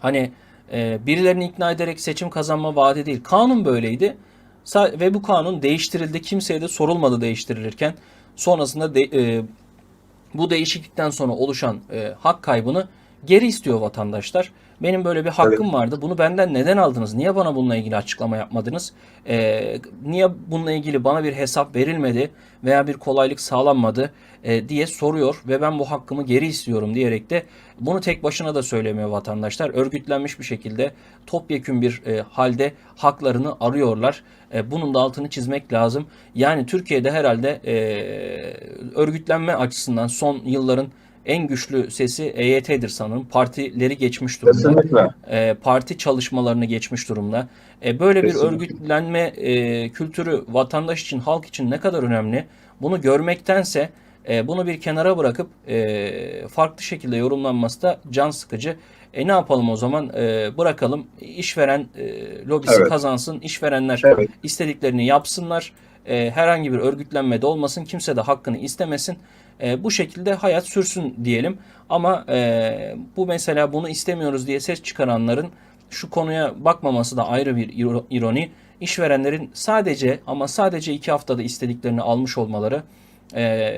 Hani e, birilerini ikna ederek seçim kazanma vaadi değil. Kanun böyleydi. Ve bu kanun değiştirildi. Kimseye de sorulmadı değiştirilirken. Sonrasında de, e, bu değişiklikten sonra oluşan e, hak kaybını geri istiyor vatandaşlar. Benim böyle bir hakkım vardı. Bunu benden neden aldınız? Niye bana bununla ilgili açıklama yapmadınız? E, niye bununla ilgili bana bir hesap verilmedi veya bir kolaylık sağlanmadı e, diye soruyor ve ben bu hakkımı geri istiyorum diyerek de bunu tek başına da söylemiyor vatandaşlar. Örgütlenmiş bir şekilde topyekün bir e, halde haklarını arıyorlar. E, bunun da altını çizmek lazım. Yani Türkiye'de herhalde e, örgütlenme açısından son yılların en güçlü sesi EYT'dir sanırım. Partileri geçmiş durumda. Kesinlikle. E, parti çalışmalarını geçmiş durumda. E, böyle bir Kesinlikle. örgütlenme e, kültürü vatandaş için, halk için ne kadar önemli? Bunu görmektense e, bunu bir kenara bırakıp e, farklı şekilde yorumlanması da can sıkıcı. E ne yapalım o zaman? E, bırakalım işveren e, lobisi Evet. kazansın, işverenler Evet. istediklerini yapsınlar. E, herhangi bir örgütlenme de olmasın, kimse de hakkını istemesin. E, bu şekilde hayat sürsün diyelim. Ama e, bu mesela bunu istemiyoruz diye ses çıkaranların şu konuya bakmaması da ayrı bir iro- ironi. İşverenlerin sadece ama sadece iki haftada istediklerini almış olmaları e,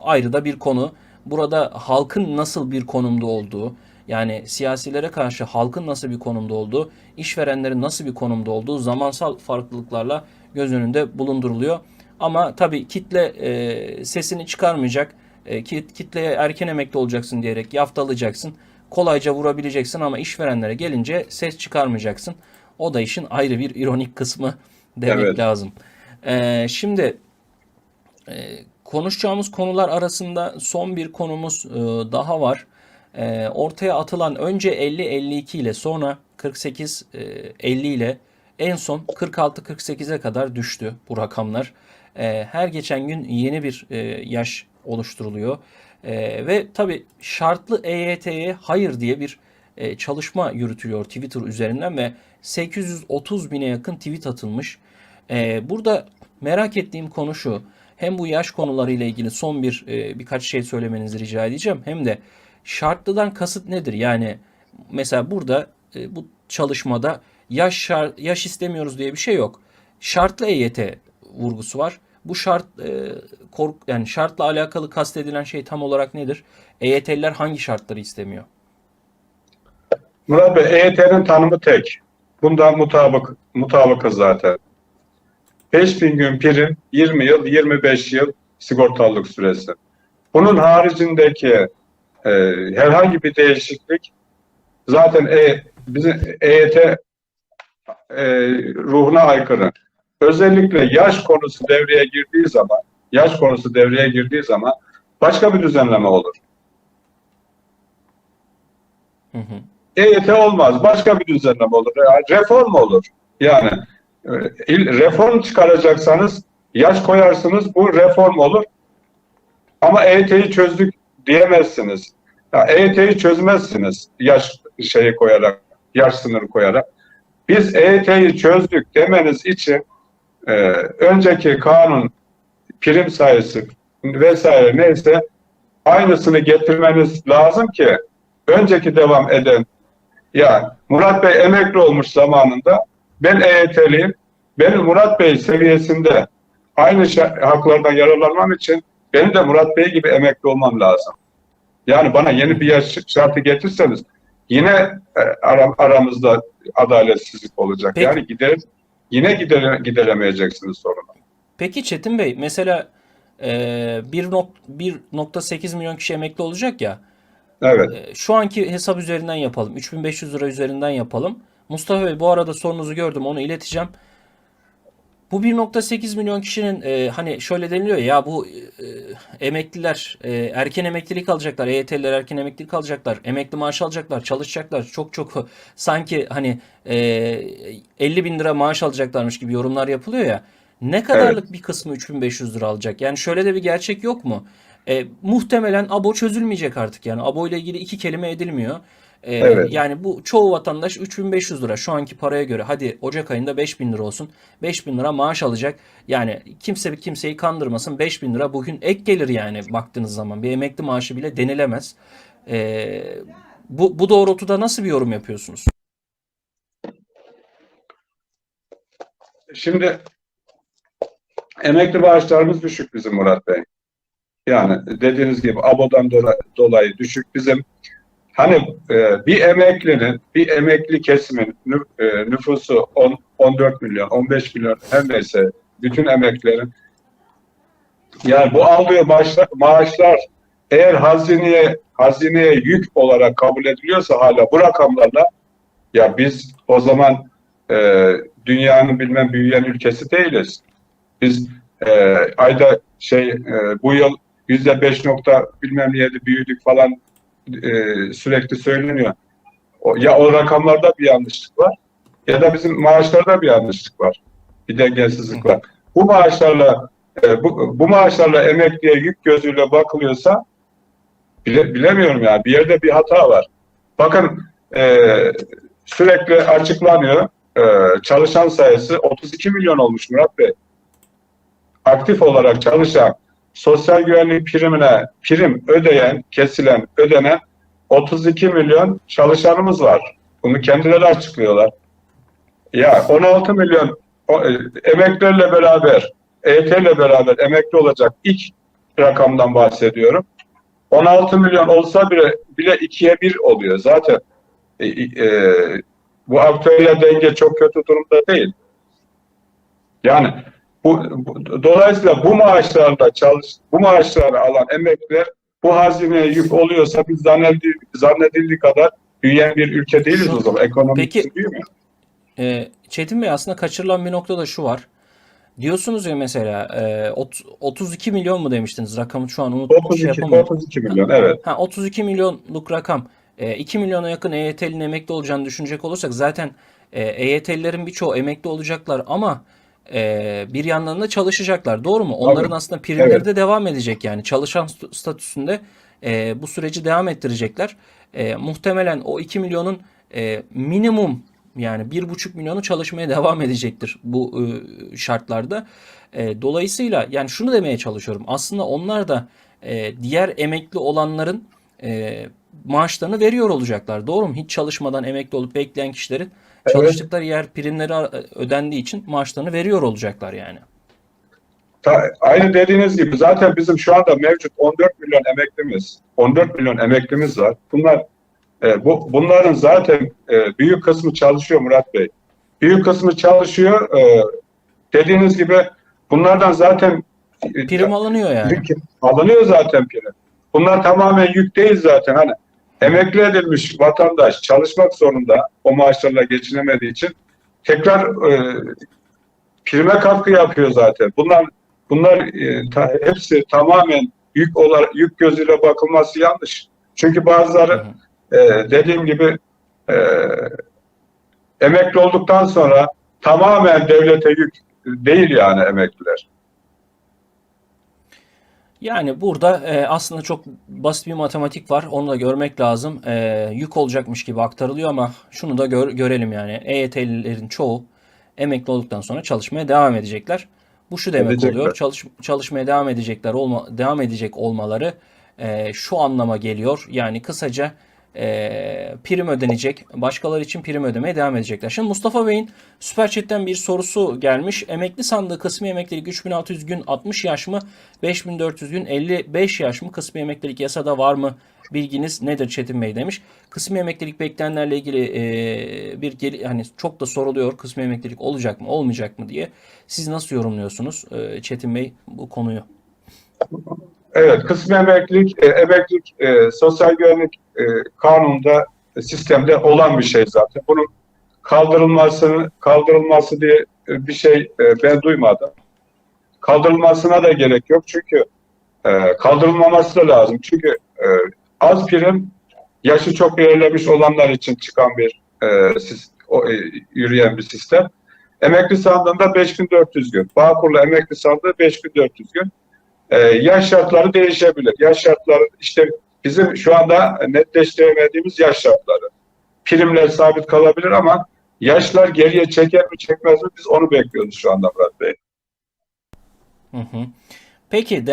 ayrı da bir konu. Burada halkın nasıl bir konumda olduğu, yani siyasilere karşı halkın nasıl bir konumda olduğu, işverenlerin nasıl bir konumda olduğu zamansal farklılıklarla göz önünde bulunduruluyor. Ama tabii kitle e, sesini çıkarmayacak, e, kit- kitleye erken emekli olacaksın diyerek yaftalayacaksın. Kolayca vurabileceksin ama işverenlere gelince ses çıkarmayacaksın. O da işin ayrı bir ironik kısmı demek Evet. lazım. E, şimdi e, konuşacağımız konular arasında son bir konumuz e, daha var. E, ortaya atılan önce 50-52 ile sonra 48-50 ile en son 46-48'e kadar düştü bu rakamlar. E, her geçen gün yeni bir e, yaş oluşturuluyor. E, ve tabii şartlı EYT'ye hayır diye bir e, çalışma yürütülüyor Twitter üzerinden ve 830 bine yakın tweet atılmış. E, burada merak ettiğim konu şu. Hem bu yaş konularıyla ilgili son bir e, birkaç şey söylemenizi rica edeceğim. Hem de şartlıdan kasıt nedir? Yani mesela burada e, bu çalışmada yaş şar- yaş istemiyoruz diye bir şey yok. Şartlı EYT vurgusu var. Bu şart e, kork yani şartla alakalı kastedilen şey tam olarak nedir? EYT'liler hangi şartları istemiyor? Murat Bey, EYT'nin tanımı tek. Bunda mutabık, mutabıkız zaten. 5000 gün prim, 20 yıl, 25 yıl sigortalılık süresi. Bunun haricindeki e, herhangi bir değişiklik zaten e, bizim EYT e, ruhuna aykırı. Özellikle yaş konusu devreye girdiği zaman, yaş konusu devreye girdiği zaman başka bir düzenleme olur. Hı hı. EYT olmaz. Başka bir düzenleme olur. Yani reform olur. Yani e, reform çıkaracaksanız yaş koyarsınız bu reform olur. Ama EYT'yi çözdük diyemezsiniz. Ya EYT'yi çözmezsiniz yaş şeyi koyarak, yaş sınırı koyarak. Biz EYT'yi çözdük demeniz için e, önceki kanun prim sayısı vesaire neyse aynısını getirmeniz lazım ki önceki devam eden ya Murat Bey emekli olmuş zamanında ben EYT'liyim. Benim Murat Bey seviyesinde aynı haklardan yararlanmam için benim de Murat Bey gibi emekli olmam lazım. Yani bana yeni bir yaş şartı getirseniz yine e, ara- aramızda adaletsizlik olacak. Peki. Yani gider yine gider, gideremeyeceksiniz sorunu. Peki Çetin Bey mesela e, 1.8 milyon kişi emekli olacak ya. Evet. E, Şu anki hesap üzerinden yapalım. 3500 lira üzerinden yapalım. Mustafa Bey bu arada sorunuzu gördüm onu ileteceğim. Bu 1.8 milyon kişinin e, hani şöyle deniliyor ya bu e, emekliler e, erken emeklilik alacaklar. EYT'liler erken emeklilik alacaklar. Emekli maaş alacaklar. Çalışacaklar. Çok çok sanki hani e, 50 bin lira maaş alacaklarmış gibi yorumlar yapılıyor ya. Ne kadarlık bir kısmı 3500 lira alacak? Yani şöyle de bir gerçek yok mu? E, muhtemelen abo çözülmeyecek artık yani. Abo ile ilgili iki kelime edilmiyor. E, Evet. Yani bu çoğu vatandaş 3500 lira şu anki paraya göre hadi Ocak ayında 5000 lira olsun. 5000 lira maaş alacak. Yani kimse kimseyi kandırmasın. 5000 lira bugün ek gelir yani baktığınız zaman. Bir emekli maaşı bile denilemez. E, Bu, bu doğrultuda nasıl bir yorum yapıyorsunuz? Şimdi emekli maaşlarımız düşük bizim Murat Bey. Yani dediğiniz gibi abodan dola- dolayı düşük bizim. Hani e, bir emeklinin, bir emekli kesimin nü- e, nüfusu 10, 14 milyon, 15 milyon her neyse bütün emeklilerin yani bu aldığı maaşlar, maaşlar eğer hazineye hazineye yük olarak kabul ediliyorsa hala bu rakamlarla ya biz o zaman e, dünyanın bilmem büyüyen ülkesi değiliz. Biz e, ayda şey e, bu yıl yüzde beş nokta bilmem neydi büyüdük falan e, sürekli söyleniyor. O, ya o rakamlarda bir yanlışlık var ya da bizim maaşlarda bir yanlışlık var. Bir dengesizlik var. Bu maaşlarla e, bu, bu maaşlarla emekliye yük gözüyle bakılıyorsa bile, bilemiyorum ya bir yerde bir hata var. Bakın e, sürekli açıklanıyor. E, çalışan sayısı 32 milyon olmuş Murat Bey. Aktif olarak çalışan, sosyal güvenlik primine prim ödeyen, kesilen, ödenen 32 milyon çalışanımız var. Bunu kendileri açıklıyorlar. Ya 16 milyon e, emeklilerle beraber, EYT ile beraber emekli olacak ilk rakamdan bahsediyorum. 16 milyon olsa bile bile ikiye bir oluyor zaten. E, e, bu aktüel denge çok kötü durumda değil. Yani bu, bu- dolayısıyla bu maaşlarla çalış bu maaşları alan emekliler bu hazineye yük oluyorsa biz zannedildiği, zannedildiği kadar büyüyen bir ülke değiliz o zaman. Ekonomik Peki- büyümüyor. Ee, Çetin Bey aslında kaçırılan bir nokta da şu var. Diyorsunuz ya mesela e, ot- 32 milyon mu demiştiniz rakamı şu an unuttum. şey 32, yapamıyorum. 32 milyon evet. Ha 32 milyonluk rakam. E, 2 milyona yakın EYT'linin emekli olacağını düşünecek olursak zaten e, EYT'lilerin birçoğu emekli olacaklar ama e, bir yandan da çalışacaklar. Doğru mu? Onların Tabii. aslında primleri Evet. de devam edecek yani. Çalışan st- statüsünde e, bu süreci devam ettirecekler. E, muhtemelen o 2 milyonun e, minimum yani 1,5 milyonu çalışmaya devam edecektir bu e, şartlarda. E, dolayısıyla yani şunu demeye çalışıyorum. Aslında onlar da e, diğer emekli olanların e, maaşlarını veriyor olacaklar. Doğru mu? Hiç çalışmadan emekli olup bekleyen kişilerin Evet. çalıştıkları yer primleri a- ödendiği için maaşlarını veriyor olacaklar yani. Ta- aynı dediğiniz gibi zaten bizim şu anda mevcut 14 milyon emeklimiz, 14 milyon emeklimiz var. Bunlar e, bu bunların zaten e, büyük kısmı çalışıyor Murat Bey. Büyük kısmı çalışıyor. E, dediğiniz gibi bunlardan zaten e, Prim alınıyor yani. alınıyor zaten prim. Bunlar tamamen yük değil zaten. Hani emekli edilmiş vatandaş çalışmak zorunda o maaşlarla geçinemediği için tekrar e, prime katkı yapıyor zaten. Bunlar bunlar e, ta- hepsi tamamen yük olarak yük gözüyle bakılması yanlış. Çünkü bazıları e, dediğim gibi e, emekli olduktan sonra tamamen devlete yük değil yani emekliler. Yani burada e, aslında çok basit bir matematik var. Onu da görmek lazım. E, yük olacakmış gibi aktarılıyor ama şunu da gör- görelim yani. EYT'lilerin çoğu emekli olduktan sonra çalışmaya devam edecekler. Bu şu demek Edecekler. oluyor. Çalış, çalışmaya devam edecekler olma, devam edecek olmaları e, şu anlama geliyor. Yani kısaca e, prim ödenecek. Başkaları için prim ödemeye devam edecekler. Şimdi Mustafa Bey'in Süper Chat'ten bir sorusu gelmiş. Emekli sandığı kısmi emeklilik 3600 gün 60 yaş mı? 5400 gün 55 yaş mı? Kısmi emeklilik yasada var mı? Bilginiz nedir Çetin Bey demiş. Kısmi emeklilik bekleyenlerle ilgili e, bir geri, hani çok da soruluyor kısmi emeklilik olacak mı olmayacak mı diye. Siz nasıl yorumluyorsunuz e, Çetin Bey bu konuyu? Evet, kısmi emeklilik, e, emeklilik e, sosyal güvenlik e, kanununda, sistemde olan bir şey zaten. Bunun kaldırılmasını kaldırılması diye bir şey e, ben duymadım. Kaldırılmasına da gerek yok çünkü e, kaldırılmaması da lazım. Çünkü e, az prim yaşı çok ilerlemiş olanlar için çıkan bir e, sis- o, e, yürüyen bir sistem. Emekli sandığında 5400 gün. Bağkur'la emekli sandığı 5400 gün. Ee, yaş şartları değişebilir. Yaş şartları işte bizim şu anda netleştiremediğimiz yaş şartları. Primler sabit kalabilir ama yaşlar geriye çeker mi çekmez mi biz onu bekliyoruz şu anda Murat Bey. Hı hı. Peki